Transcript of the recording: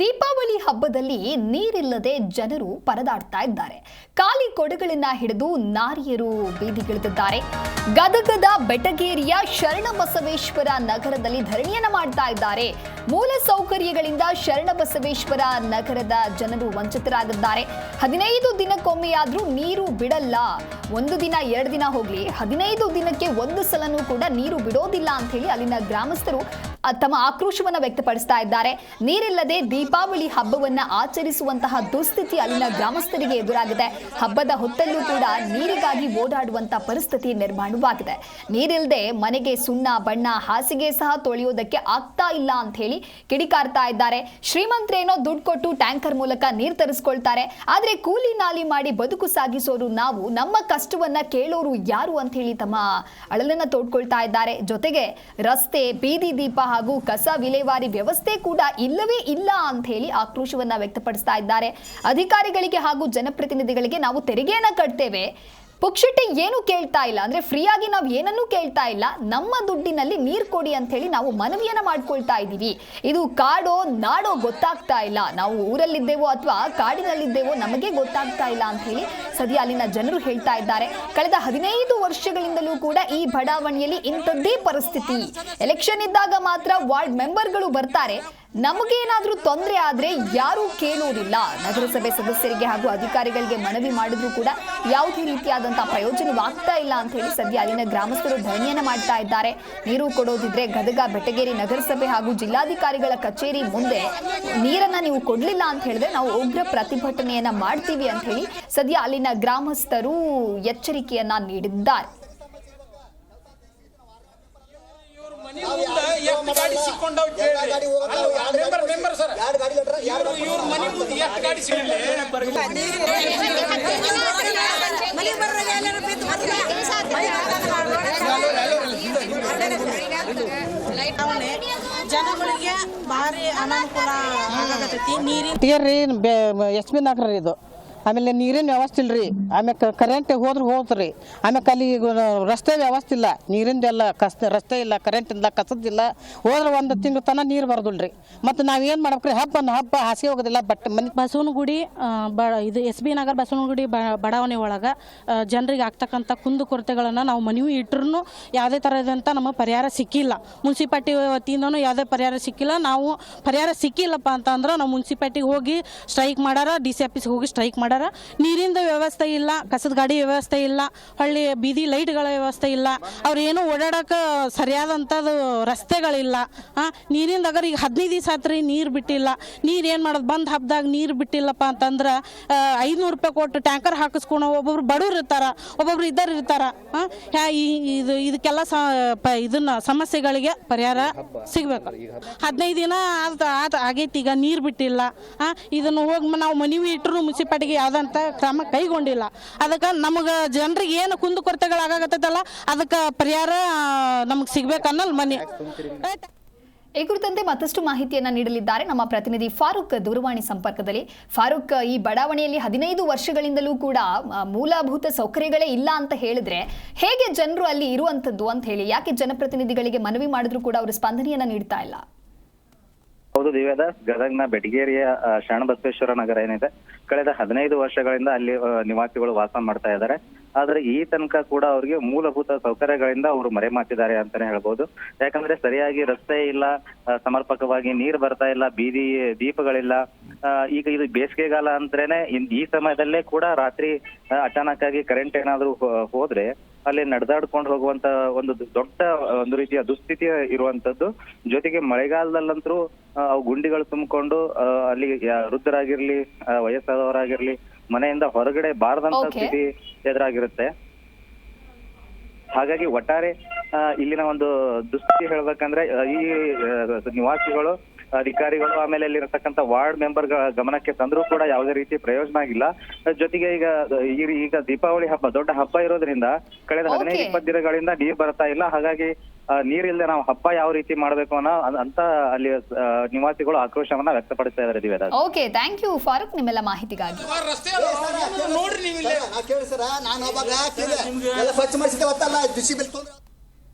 ದೀಪಾವಳಿ ಹಬ್ಬದಲ್ಲಿ ನೀರಿಲ್ಲದೆ ಜನರು ಪರದಾಡ್ತಾ ಇದ್ದಾರೆ. ಖಾಲಿ ಕೊಡಗಳನ್ನ ಹಿಡಿದು ನಾರಿಯರು ಬೀದಿಗಿಳಿದಿದ್ದಾರೆ. ಗದಗದ ಬೆಟಗೇರಿಯ ಶರಣ ಬಸವೇಶ್ವರ ನಗರದಲ್ಲಿ ಧರಣಿಯನ್ನ ಮಾಡ್ತಾ ಇದ್ದಾರೆ. ಮೂಲ ಸೌಕರ್ಯಗಳಿಂದ ಶರಣ ಬಸವೇಶ್ವರ ನಗರದ ಜನರು ವಂಚಿತರಾಗಿದ್ದಾರೆ. ಹದಿನೈದು ದಿನಕ್ಕೊಮ್ಮೆಯಾದ್ರೂ ನೀರು ಬಿಡಲ್ಲ. ಒಂದು ದಿನ, ಎರಡು ದಿನ ಹೋಗ್ಲಿ, ಹದಿನೈದು ದಿನಕ್ಕೆ ಒಂದು ಸಲನೂ ಕೂಡ ನೀರು ಬಿಡೋದಿಲ್ಲ ಅಂತ ಹೇಳಿ ಅಲ್ಲಿನ ಗ್ರಾಮಸ್ಥರು ತಮ್ಮ ಆಕ್ರೋಶವನ್ನು ವ್ಯಕ್ತಪಡಿಸ್ತಾ ಇದ್ದಾರೆ. ನೀರಿಲ್ಲದೆ ದೀಪಾವಳಿ ಹಬ್ಬವನ್ನ ಆಚರಿಸುವಂತಹ ದುಸ್ಥಿತಿ ಅಲ್ಲಿನ ಗ್ರಾಮಸ್ಥರಿಗೆ ಎದುರಾಗಿದೆ. ಹಬ್ಬದ ಹೊತ್ತಲ್ಲೂ ಕೂಡ ನೀರಿಗಾಗಿ ಓಡಾಡುವಂತಹ ಪರಿಸ್ಥಿತಿ ನಿರ್ಮಾಣವಾಗಿದೆ. ನೀರಿಲ್ಲದೆ ಮನೆಗೆ ಸುಣ್ಣ, ಬಣ್ಣ, ಹಾಸಿಗೆ ಸಹ ತೊಳೆಯೋದಕ್ಕೆ ಆಗ್ತಾ ಇಲ್ಲ ಅಂತ ಹೇಳಿ ಕಿಡಿಕಾರ್ತಾ ಇದ್ದಾರೆ. ಶ್ರೀಮಂತರೇನೋ ದುಡ್ಡು ಕೊಟ್ಟು ಟ್ಯಾಂಕರ್ ಮೂಲಕ ನೀರು ತರಿಸ್ಕೊಳ್ತಾರೆ. ಆದ್ರೆ ಕೂಲಿ ನಾಲಿ ಮಾಡಿ ಬದುಕು ಸಾಗಿಸೋರು ನಾವು, ನಮ್ಮ ಕಷ್ಟವನ್ನ ಕೇಳೋರು ಯಾರು ಅಂತ ಹೇಳಿ ತಮ್ಮ ಅಳಲನ್ನ ತೋಡ್ಕೊಳ್ತಾ ಇದ್ದಾರೆ. ಜೊತೆಗೆ ರಸ್ತೆ, ಬೀದಿ ದೀಪ ಹಾಗೂ ಕಸ ವಿಲೇವಾರಿ ವ್ಯವಸ್ಥೆ ಕೂಡ ಇಲ್ಲವೇ ಇಲ್ಲ ಅಂತ ಹೇಳಿ ಆಕ್ರೋಶವನ್ನ ವ್ಯಕ್ತಪಡಿಸ್ತಾ ಇದ್ದಾರೆ. ಅಧಿಕಾರಿಗಳಿಗೆ ಹಾಗೂ ಜನಪ್ರತಿನಿಧಿಗಳಿಗೆ ನಾವು ತೆರಿಗೆಯನ್ನ ಕಟ್ತೇವೆ. ಪುಕ್ಷಿಟ್ಟಿ ಏನು ಕೇಳ್ತಾ ಇಲ್ಲ ಅಂದ್ರೆ ಫ್ರೀಯಾಗಿ ನಾವು ಏನನ್ನೂ ಕೇಳ್ತಾ ಇಲ್ಲ. ನಮ್ಮ ದುಡ್ಡಿನಲ್ಲಿ ನೀರು ಕೊಡಿ ಅಂತ ಹೇಳಿ ನಾವು ಮನವಿಯನ್ನ ಮಾಡ್ಕೊಳ್ತಾ ಇದ್ದೀವಿ. ಇದು ಕಾಡೋ ನಾಡೋ ಗೊತ್ತಾಗ್ತಾ ಇಲ್ಲ. ನಾವು ಊರಲ್ಲಿದ್ದೇವೋ ಅಥವಾ ಕಾಡಿನಲ್ಲಿದ್ದೇವೋ ನಮಗೆ ಗೊತ್ತಾಗ್ತಾ ಇಲ್ಲ ಅಂತ ಹೇಳಿ ಸದ್ಯ ಅಲ್ಲಿನ ಜನರು ಹೇಳ್ತಾ ಇದ್ದಾರೆ. ಕಳೆದ ಹದಿನೈದು ವರ್ಷಗಳಿಂದಲೂ ಕೂಡ ಈ ಬಡಾವಣೆಯಲ್ಲಿ ಇಂಥದ್ದೇ ಪರಿಸ್ಥಿತಿ. ಎಲೆಕ್ಷನ್ ಇದ್ದಾಗ ಮಾತ್ರ ವಾರ್ಡ್ ಮೆಂಬರ್ಗಳು ಬರ್ತಾರೆ. ನಮಗೇನಾದ್ರೂ ತೊಂದರೆ ಆದ್ರೆ ಯಾರೂ ಕೇಳೋರಿಲ್ಲ ನಗರಸಭೆ ಸದಸ್ಯರಿಗೆ ಹಾಗೂ ಅಧಿಕಾರಿಗಳಿಗೆ ಮನವಿ ಮಾಡಿದ್ರೂ ಕೂಡ ಯಾವುದೇ ರೀತಿಯಾದಂತಹ ಪ್ರಯೋಜನವಾಗ್ತಾ ಇಲ್ಲ ಅಂತ ಹೇಳಿ ಸದ್ಯ ಅಲ್ಲಿನ ಗ್ರಾಮಸ್ಥರು ಧರಣಿಯನ್ನು ಮಾಡ್ತಾ ಇದ್ದಾರೆ. ನೀರು ಕೊಡೋದಿದ್ರೆ ಗದಗ, ಬೆಟಗೇರಿ ನಗರಸಭೆ ಹಾಗೂ ಜಿಲ್ಲಾಧಿಕಾರಿಗಳ ಕಚೇರಿ ಮುಂದೆ ನೀರನ್ನ ನೀವು ಕೊಡಲಿಲ್ಲ ಅಂತ ಹೇಳಿದ್ರೆ ನಾವು ಉಗ್ರ ಪ್ರತಿಭಟನೆಯನ್ನ ಮಾಡ್ತೀವಿ ಅಂತ ಹೇಳಿ ಸದ್ಯ ಅಲ್ಲಿನ ಗ್ರಾಮಸ್ಥರು ಎಚ್ಚರಿಕೆಯನ್ನ ನೀಡಿದ್ದಾರೆ. ಗಾಡಿ ಸಿಕ್ಕೊಂಡವ್ ಕೇಳಿ ಗಾಡಿ ಮೆಂಬರ್ ಮೆಂಬರ್ ಸರ್ ಎರಡು ಗಾಡಿ ಲಟ್ರ ಎರಡು ಇವ್ರ ಇವ್ರ ಮನೆ ಮುಂದೆ ಎಷ್ಟು ಗಾಡಿ ಸಿಗಲಿ ಮನೆ ಬರೋದಾಗ ಎಲ್ಲಾರ ಬಿದ್ದು ಮತ್ತೆ ಅವನೇ ಜನಗಳಿಗೆ ಭಾರಿ ಅನಾನುಕೂಲ ಆಗತೈತಿ ನೀರಿನ ಎಸ್ ಬಿ ನಗರ ಇದು ಆಮೇಲೆ ನೀರಿನ ವ್ಯವಸ್ಥೆ ಇಲ್ರಿ. ಆಮೇಲೆ ಕರೆಂಟ್ ಹೋದ್ರೆ ಹೋದ್ರಿ. ಆಮೇಲೆ ಅಲ್ಲಿ ರಸ್ತೆ ವ್ಯವಸ್ಥೆ ಇಲ್ಲ. ನೀರಿಂದೆಲ್ಲ ಕಸ, ರಸ್ತೆ ಇಲ್ಲ ಕರೆಂಟ್ ಇಲ್ಲ ಕಸದಿಲ್ಲ ಹೋದ್ರೆ ಒಂದು ತಿಂಗಳ ತನಕ ನೀರು ಬರೋದಿಲ್ರಿ. ಮತ್ತು ನಾವೇನು ಮಾಡ್ಬೇಕ್ರಿ? ಹಬ್ಬ ಹಬ್ಬ ಹಾಸಿಗೆ ಹೋಗೋದಿಲ್ಲ, ಬಟ್ ಮನೆ ಬಸವನಗುಡಿ ಬ ಇದು ಎಸ್ ಬಿ ನಗರ ಬಸವನಗುಡಿ ಬಡಾವಣೆ ಒಳಗೆ ಜನರಿಗೆ ಆಗ್ತಕ್ಕಂಥ ಕುಂದು ಕೊರತೆಗಳನ್ನು ನಾವು ಮನವಿ ಇಟ್ಟರು ಯಾವುದೇ ಥರದಂಥ ನಮ್ಮ ಪರಿಹಾರ ಸಿಕ್ಕಿಲ್ಲ. ಮುನ್ಸಿಪಾಲ್ಟಿ ವತಿಯಿಂದನೂ ಯಾವುದೇ ಪರಿಹಾರ ಸಿಕ್ಕಿಲ್ಲ. ನಾವು ಪರಿಹಾರ ಸಿಕ್ಕಿಲ್ಲಪ್ಪ ಅಂತಂದ್ರೆ ನಾವು ಮುನ್ಸಿಪಾಲ್ಟಿಗೆ ಹೋಗಿ ಸ್ಟ್ರೈಕ್ ಮಾಡಾರ, ಡಿ ಸಿ ಆಫೀಸ್ಗೆ ಹೋಗಿ ಸ್ಟ್ರೈಕ್ ಮಾಡ್ಯಾರ ನೀರಿಂದ ವ್ಯವಸ್ಥೆ ಇಲ್ಲ ಕಸದ ಗಾಡಿ ವ್ಯವಸ್ಥೆ ಇಲ್ಲ ಹಳ್ಳಿ ಬೀದಿ ಲೈಟ್ಗಳ ವ್ಯವಸ್ಥೆ ಇಲ್ಲ. ಅವ್ರು ಏನು ಓಡಾಡಕ್ಕೆ ಸರಿಯಾದಂಥದ್ದು ರಸ್ತೆಗಳಿಲ್ಲ. ನೀರಿಂದ ಅಗರ್ ಈಗ ಹದಿನೈದು ದಿವಸ ಆತ್ರಿ ನೀರು ಬಿಟ್ಟಿಲ್ಲ. ನೀರು ಏನು ಮಾಡೋದು ಬಂದ್ ಹಬ್ಬದಾಗ ನೀರು ಬಿಟ್ಟಿಲ್ಲಪ್ಪ ಅಂತಂದ್ರೆ ಐದುನೂರು ರೂಪಾಯಿ ಕೊಟ್ಟು ಟ್ಯಾಂಕರ್ ಹಾಕಿಸ್ಕೊಂಡು ಒಬ್ಬೊಬ್ರು ಬಡವ್ರು ಇರ್ತಾರ ಒಬ್ಬೊಬ್ರು ಇದ್ದಾರೆ ಇರ್ತಾರ. ಇದು ಇದಕ್ಕೆಲ್ಲ ಇದನ್ನ ಸಮಸ್ಯೆಗಳಿಗೆ ಪರಿಹಾರ ಸಿಗಬೇಕು. ಹದಿನೈದು ದಿನ ಆಗೈತಿ ಈಗ ನೀರು ಬಿಟ್ಟಿಲ್ಲ. ಇದನ್ನು ಹೋಗಿ ನಾವು ಮನವಿ ಇಟ್ಟರು ಮುನ್ಸಿಪಾಲ್ಟಿಗೆ ಯಾವುದಂತ ಕ್ರಮ ಕೈಗೊಂಡಿಲ್ಲ. ಅದಕ್ಕೆ ನಮಗೆ ಜನರಿಗೆ ಏನು ಕುಂದು ಕೊರತೆಗಳಾಗತ್ತಲ್ಲ ಅದಕ್ಕೆ ಪರಿಹಾರ ನಮಗೆ ಸಿಗ್ಬೇಕನ್ನಲ್ ಮನೆ. ಈ ಕುರಿತಂತೆ ಮತ್ತಷ್ಟು ಮಾಹಿತಿಯನ್ನ ನೀಡಲಿದ್ದಾರೆ ನಮ್ಮ ಪ್ರತಿನಿಧಿ ಫಾರೂಕ್ ದೂರವಾಣಿ ಸಂಪರ್ಕದಲ್ಲಿ. ಫಾರೂಕ್, ಈ ಬಡಾವಣೆಯಲ್ಲಿ ಹದಿನೈದು ವರ್ಷಗಳಿಂದಲೂ ಕೂಡ ಮೂಲಭೂತ ಸೌಕರ್ಯಗಳೇ ಇಲ್ಲ ಅಂತ ಹೇಳಿದ್ರೆ ಹೇಗೆ ಜನರು ಅಲ್ಲಿ ಇರುವಂತದ್ದು ಅಂತ ಹೇಳಿ, ಯಾಕೆ ಜನಪ್ರತಿನಿಧಿಗಳಿಗೆ ಮನವಿ ಮಾಡಿದ್ರು ಕೂಡ ಅವರು ಸ್ಪಂದನೆಯನ್ನ ನೀಡ್ತಾ ಇಲ್ಲ? ಹೌದು ದಿವ್ಯದಾಸ್ ಗದಗ್ನ ಬೆಟಗೇರಿಯ ಶರಣ ಶರಣಬಸವೇಶ್ವರ ನಗರ ಏನಿದೆ, ಕಳೆದ ಹದಿನೈದು ವರ್ಷಗಳಿಂದ ಅಲ್ಲಿ ನಿವಾಸಿಗಳು ವಾಸ ಮಾಡ್ತಾ ಇದ್ದಾರೆ. ಆದ್ರೆ ಈ ತನಕ ಕೂಡ ಅವರಿಗೆ ಮೂಲಭೂತ ಸೌಕರ್ಯಗಳಿಂದ ಅವರು ಮರೆಮಾಚಿದ್ದಾರೆ ಅಂತಾನೆ ಹೇಳ್ಬೋದು. ಯಾಕಂದ್ರೆ ಸರಿಯಾಗಿ ರಸ್ತೆ ಇಲ್ಲ ಸಮರ್ಪಕವಾಗಿ ನೀರು ಬರ್ತಾ ಇಲ್ಲ, ಬೀದಿ, ದೀಪಗಳಿಲ್ಲ. ಈಗ ಇದು ಬೇಸಿಗೆಗಾಲ ಅಂದ್ರೇನೆ ಈ ಸಮಯದಲ್ಲೇ ಕೂಡ ರಾತ್ರಿ ಅಚಾನಕ್ ಆಗಿ ಕರೆಂಟ್ ಏನಾದ್ರೂ ಹೋದ್ರೆ ಅಲ್ಲಿ ನಡೆದಾಡ್ಕೊಂಡು ಹೋಗುವಂತ ಒಂದು ದೊಡ್ಡ ಒಂದು ರೀತಿಯ ದುಸ್ಥಿತಿ ಇರುವಂತದ್ದು. ಜೊತೆಗೆ ಮಳೆಗಾಲದಲ್ಲಂತರೂ ಆ, ಅವು ಗುಂಡಿಗಳು ತುಂಬಿಕೊಂಡು ಅಲ್ಲಿ ವೃದ್ಧರಾಗಿರ್ಲಿ ವಯಸ್ಸಾದವರಾಗಿರ್ಲಿ ಮನೆಯಿಂದ ಹೊರಗಡೆ ಬಾರದಂತ ಸ್ಥಿತಿ ಎದುರಾಗಿರುತ್ತೆ. ಹಾಗಾಗಿ ಒಟ್ಟಾರೆ ಇಲ್ಲಿನ ಒಂದು ದುಸ್ಥಿತಿ ಹೇಳ್ಬೇಕಂದ್ರೆ ಈ ನಿವಾಸಿಗಳು ಅಧಿಕಾರಿಗಳು ಆಮೇಲೆ ಅಲ್ಲಿರತಕ್ಕಂತ ವಾರ್ಡ್ ಮೆಂಬರ್ ಗಮನಕ್ಕೆ ತಂದ್ರೂ ಕೂಡ ಯಾವುದೇ ರೀತಿ ಪ್ರಯೋಜನ ಆಗಿಲ್ಲ. ಜೊತೆಗೆ ಈಗ ಈಗ ದೀಪಾವಳಿ ಹಬ್ಬ ದೊಡ್ಡ ಹಬ್ಬ ಇರೋದ್ರಿಂದ ಕಳೆದ. ಹದಿನೈದು ಇಪ್ಪತ್ತು ದಿನಗಳಿಂದ ನೀರ್ ಬರ್ತಾ ಇಲ್ಲ. ಹಾಗಾಗಿ ನೀರಿಲ್ಲದೆ ನಾವು ಹಬ್ಬ ಯಾವ ರೀತಿ ಮಾಡಬೇಕು ಅನ್ನೋ ಅಂತ ಅಲ್ಲಿ ನಿವಾಸಿಗಳು ಆಕ್ರೋಶವನ್ನ ವ್ಯಕ್ತಪಡಿಸ್ತಾ ಇದ್ದಾರೆ Divyadas okay thank you Farooq ನಿಮ್ಮೆಲ್ಲ ಮಾಹಿತಿಗಾಗಿ. ನೋಡ್ರಿ ನೀವು ಇಲ್ಲೇ ನಾ ಕೇಳಿ ಸರ ನಾನು ಅವಾಗ ಎಲ್ಲ ಸ್ವಚ್ಛ ಮಾಡಿಸಿದ್ದೆ ಗೊತ್ತಲ್ಲ ಬಿಸಿ ಬಿಲ್ ತೊಂದ್ರೆ